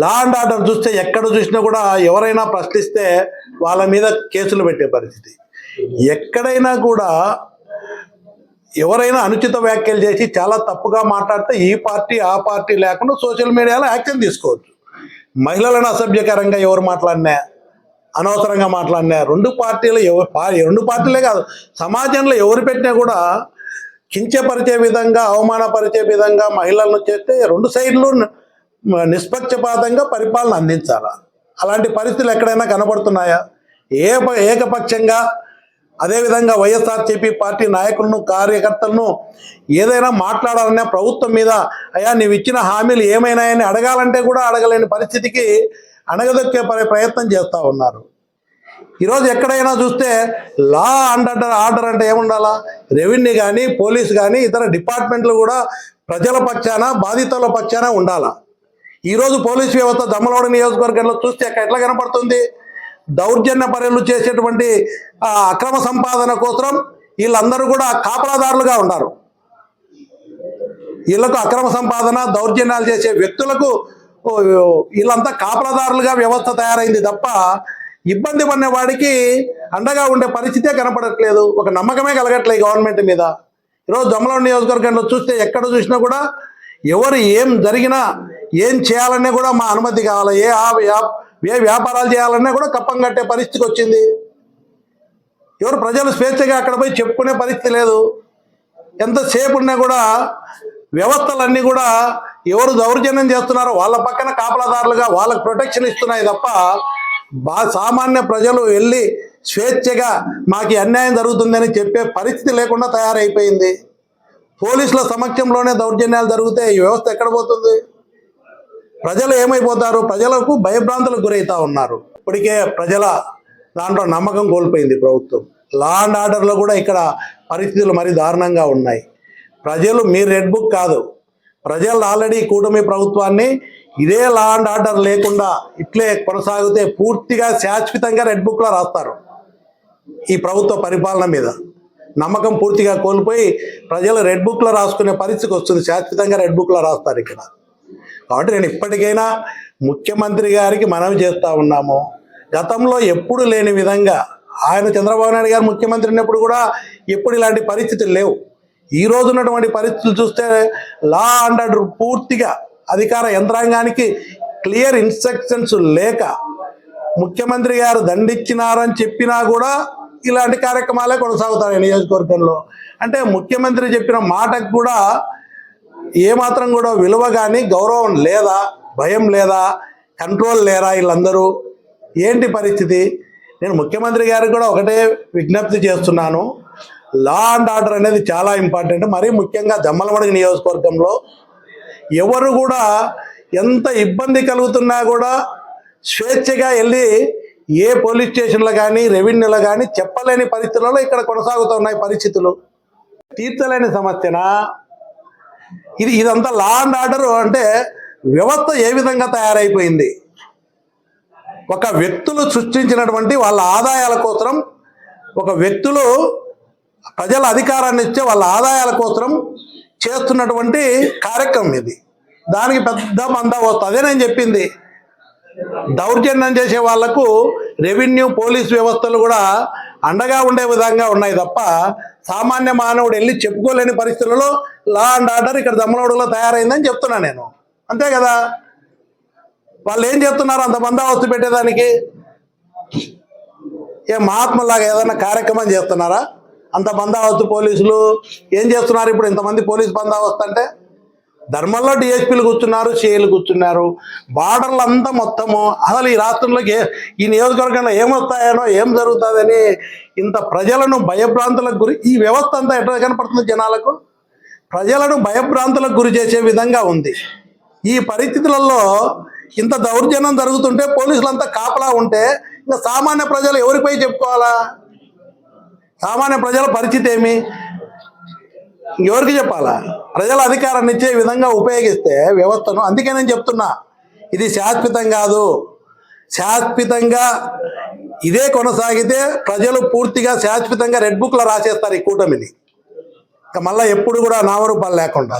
Law and order చూస్తే ఎక్కడ చూసినా కూడా ఎవరైనా ప్రశ్నిస్తే వాళ్ళ మీద కేసులు పెట్టే పరిస్థితి. ఎక్కడైనా కూడా ఎవరైనా అనుచిత వ్యాఖ్యలు చేసి చాలా తప్పుగా మాట్లాడితే ఈ పార్టీ ఆ పార్టీ లేకుండా సోషల్ మీడియాలో యాక్షన్ తీసుకోవచ్చు. మహిళలను అసభ్యకరంగా ఎవరు మాట్లాడినా అనవసరంగా మాట్లాడినా రెండు పార్టీలు ఎవరు రెండు పార్టీలే కాదు సమాజంలో ఎవరు పెట్టినా కూడా కించపరిచే విధంగా అవమానపరిచే విధంగా మహిళలను చేస్తే రెండు సైడ్లు నిష్పక్షపాతంగా పరిపాలన అందించాలా? అలాంటి పరిస్థితులు ఎక్కడైనా కనబడుతున్నాయా? ఏ ఏకపక్షంగా అదేవిధంగా వైఎస్ఆర్సీపీ పార్టీ నాయకులను కార్యకర్తలను ఏదైనా మాట్లాడాలన్నా ప్రభుత్వం మీద అయ్యా నీవు ఇచ్చిన హామీలు ఏమైనాయని అడగాలంటే కూడా అడగలేని పరిస్థితికి అణగదొక్కే ప్రయత్నం చేస్తూ ఉన్నారు. ఈరోజు ఎక్కడైనా చూస్తే లా అండ్ ఆర్డర్ ఆర్డర్ అంటే ఏముండాలా? రెవెన్యూ కానీ పోలీస్ కానీ ఇతర డిపార్ట్మెంట్లు కూడా ప్రజల పక్షాన బాధితుల పక్షాన ఉండాలా? ఈరోజు పోలీస్ వ్యవస్థ దమ్మలవాడ నియోజకవర్గంలో చూస్తే ఎక్క- ఎట్లా కనపడుతుంది? దౌర్జన్య పర్యలు చేసేటువంటి అక్రమ సంపాదన కోసం వీళ్ళందరూ కూడా కాపలాదారులుగా ఉన్నారు. వీళ్ళకు అక్రమ సంపాదన దౌర్జన్యాలు చేసే వ్యక్తులకు వీళ్ళంతా కాపలాదారులుగా వ్యవస్థ తయారైంది తప్ప ఇబ్బంది పడిన వాడికి అండగా ఉండే పరిస్థితే కనపడట్లేదు. ఒక నమ్మకమే కలగట్లేదు గవర్నమెంట్ మీద. ఈరోజు దమ్మలం నియోజకవర్గంలో చూస్తే ఎక్కడ చూసినా కూడా ఎవరు ఏం జరిగినా ఏం చేయాలన్నా కూడా మా అనుమతి కావాలి. ఏ ఆ వ్యా- ఏ వ్యాపారాలు చేయాలన్నా కూడా కప్పం కట్టే పరిస్థితికి వచ్చింది. ఎవరు ప్రజలు స్వేచ్ఛగా అక్కడ పోయి చెప్పుకునే పరిస్థితి లేదు. ఎంతసేపు ఉన్నా కూడా వ్యవస్థలన్నీ కూడా ఎవరు దౌర్జన్యం చేస్తున్నారో వాళ్ళ పక్కన కాపలాదారులుగా వాళ్ళకి ప్రొటెక్షన్ ఇస్తున్నాయి తప్ప బా సామాన్య ప్రజలు వెళ్ళి స్వేచ్ఛగా మాకు అన్యాయం జరుగుతుందని చెప్పే పరిస్థితి లేకుండా తయారైపోయింది. పోలీసుల సమక్షంలోనే దౌర్జన్యాలు జరిగితే ఈ వ్యవస్థ ఎక్కడ పోతుంది? ప్రజలు ఏమైపోతారు? ప్రజలకు భయభ్రాంతులకు గురవుతూ ఉన్నారు. ఇప్పటికే ప్రజల దాంట్లో నమ్మకం కోల్పోయింది ప్రభుత్వం. లా అండ్ ఆర్డర్లో కూడా ఇక్కడ పరిస్థితులు మరి దారుణంగా ఉన్నాయి. ప్రజలు మీ రెడ్ బుక్ కాదు. ప్రజలు ఆల్రెడీ కూటమి ప్రభుత్వాన్ని ఇదే లా అండ్ ఆర్డర్ లేకుండా ఇట్లే కొనసాగితే పూర్తిగా శాశ్వతంగా రెడ్ బుక్లో రాస్తారు ఈ ప్రభుత్వ పరిపాలన మీద. నమ్మకం పూర్తిగా కోల్పోయి ప్రజలు రెడ్ బుక్లో రాసుకునే పరిస్థితికి వస్తుంది. శాశ్వతంగా రెడ్ బుక్లో రాస్తారు ఇక్కడ. కాబట్టి నేను ఇప్పటికైనా ముఖ్యమంత్రి గారికి మనవి చేస్తూ ఉన్నాము. గతంలో ఎప్పుడు లేని విధంగా ఆయన చంద్రబాబు నాయుడు గారు ముఖ్యమంత్రి ఉన్నప్పుడు కూడా ఎప్పుడు ఇలాంటి పరిస్థితులు లేవు. ఈ రోజు ఉన్నటువంటి పరిస్థితులు చూస్తే లా అండ్ ఆర్డర్ పూర్తిగా అధికార యంత్రాంగానికి క్లియర్ ఇన్స్ట్రక్షన్స్ లేక ముఖ్యమంత్రి గారు దండిచ్చినారని చెప్పినా కూడా ఇలాంటి కార్యక్రమాలే కొనసాగుతాయి నియోజకవర్గంలో. అంటే ముఖ్యమంత్రి చెప్పిన మాటకు కూడా ఏమాత్రం కూడా విలువ కానీ గౌరవం లేదా భయం లేదా కంట్రోల్ లేరా వీళ్ళందరూ? ఏంటి పరిస్థితి? నేను ముఖ్యమంత్రి గారికి కూడా ఒకటే విజ్ఞప్తి చేస్తున్నాను. లా అండ్ ఆర్డర్ అనేది చాలా ఇంపార్టెంట్ మరీ ముఖ్యంగా జమ్మలమడుగు నియోజకవర్గంలో ఎవరు కూడా ఎంత ఇబ్బంది కలుగుతున్నా కూడా స్వేచ్ఛగా వెళ్ళి ఏ పోలీస్ స్టేషన్లో కానీ రెవెన్యూలో కానీ చెప్పలేని పరిస్థితులలో ఇక్కడ కొనసాగుతున్నాయి పరిస్థితులు. తీర్చలేని సమస్యన? ఇది ఇదంతా లా అండ్ ఆర్డర్ అంటే వ్యవస్థ ఏ విధంగా తయారైపోయింది? ఒక వ్యక్తులు సృష్టించినటువంటి వాళ్ళ ఆదాయాల కోసం ఒక వ్యక్తులు ప్రజల అధికారాన్ని ఇచ్చే వాళ్ళ ఆదాయాల కోసం చేస్తున్నటువంటి కార్యక్రమం ఇది. దానికి పెద్ద మంద వస్తుంది అదే నేను చెప్పింది. దౌర్జన్యం చేసే వాళ్ళకు రెవెన్యూ పోలీస్ వ్యవస్థలు కూడా అండగా ఉండే విధంగా ఉన్నాయి తప్ప సామాన్య మానవుడు వెళ్ళి చెప్పుకోలేని పరిస్థితులలో లా అండ్ ఆర్డర్ ఇక్కడ దమ్మనోడులో తయారైందని చెప్తున్నా నేను. అంతే కదా? వాళ్ళు ఏం చెప్తున్నారు? అంత బందోబస్తు పెట్టేదానికి? ఏ మహాత్మలాగా ఏదైనా కార్యక్రమం చేస్తున్నారా? అంత బందోబస్తు పోలీసులు ఏం చేస్తున్నారు ఇప్పుడు ఇంతమంది పోలీస్ బందోబస్తు అంటే? ధర్మంలో డిఎస్పీలు కూర్చున్నారు సిఐలు కూర్చున్నారు. బార్డర్లు అంతా మొత్తము అసలు ఈ రాష్ట్రంలోకి ఈ నియోజకవర్గంలో ఏమొస్తాయనో ఏం జరుగుతుందని ఇంత ప్రజలను భయభ్రాంతులకు గురి ఈ వ్యవస్థ అంతా ఎట్లా కనపడుతుంది జనాలకు? ప్రజలను భయభ్రాంతులకు గురి చేసే విధంగా ఉంది. ఈ పరిస్థితులలో ఇంత దౌర్జన్యం జరుగుతుంటే పోలీసులంతా కాపలా ఉంటే ఇంకా సామాన్య ప్రజలు ఎవరిపై చెప్పుకోవాలా? సామాన్య ప్రజల పరిస్థితి ఏమి? ఎవరికి చెప్పాలా? ప్రజల అధికారాన్ని ఇచ్చే విధంగా ఉపయోగిస్తే వ్యవస్థను అందుకే నేను చెప్తున్నా ఇది శాశ్వతం కాదు. శాశ్వతంగా ఇదే కొనసాగితే ప్రజలు పూర్తిగా శాశ్వతంగా రెడ్ బుక్లో రాసేస్తారు ఈ కూటమిని. ఇంకా మళ్ళీ ఎప్పుడు కూడా నామరూపాలు లేకుండా.